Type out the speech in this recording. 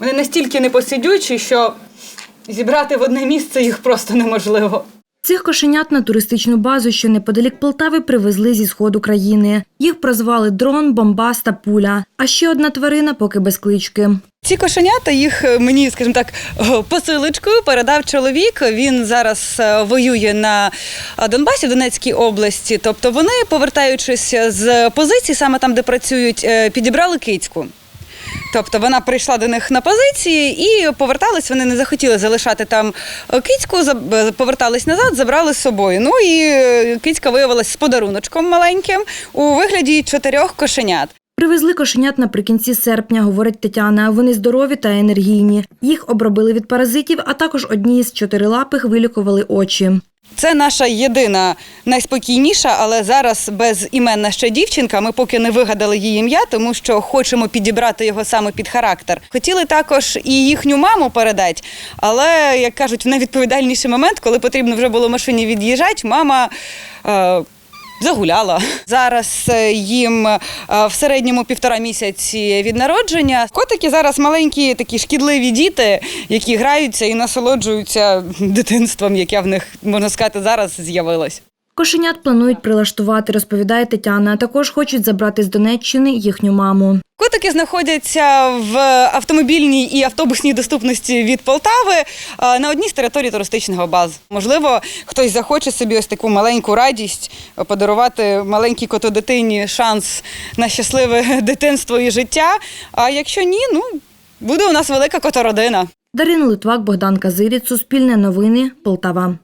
Вони настільки непосидючі, що зібрати в одне місце їх просто неможливо. Цих кошенят на туристичну базу, що неподалік Полтави, привезли зі сходу країни. Їх прозвали дрон, бомбас та пуля. А ще одна тварина поки без клички. Ці кошенята їх е, мені, скажімо так, о, посилочкою передав чоловік. Він зараз е, воює на е, Донбасі, в Донецькій області. Тобто вони, повертаючись з позицій, саме там, де працюють, е, підібрали кицьку. Тобто вона прийшла до них на позиції і повертались. Вони не захотіли залишати там е, кицьку, е, повертались назад, забрали з собою. Ну і е, кицька виявилась з подаруночком маленьким у вигляді чотирьох кошенят. Привезли кошенят наприкінці серпня, говорить Тетяна. Вони здорові та енергійні. Їх обробили від паразитів, а також одні з чотирилапих вилікували очі. Це наша єдина найспокійніша, але зараз безіменна ще дівчинка. Ми поки не вигадали її ім'я, тому що хочемо підібрати його саме під характер. Хотіли також і їхню маму передати, але як кажуть, в найвідповідальніший момент, коли потрібно вже було машині від'їжджати, мама. Е- Загуляла зараз е, їм е, в середньому півтора місяці від народження. Котики зараз маленькі, такі шкідливі діти, які граються і насолоджуються дитинством, яке в них можна сказати зараз з'явилось. Кошенят планують прилаштувати, розповідає Тетяна. Також хочуть забрати з Донеччини їхню маму. Котики знаходяться в автомобільній і автобусній доступності від Полтави на одній з територій туристичного базу. Можливо, хтось захоче собі ось таку маленьку радість подарувати маленькій котодитині шанс на щасливе дитинство і життя. А якщо ні, ну буде у нас велика котородина. Дарина Литвак, Богдан Казиріць, Суспільне новини, Полтава.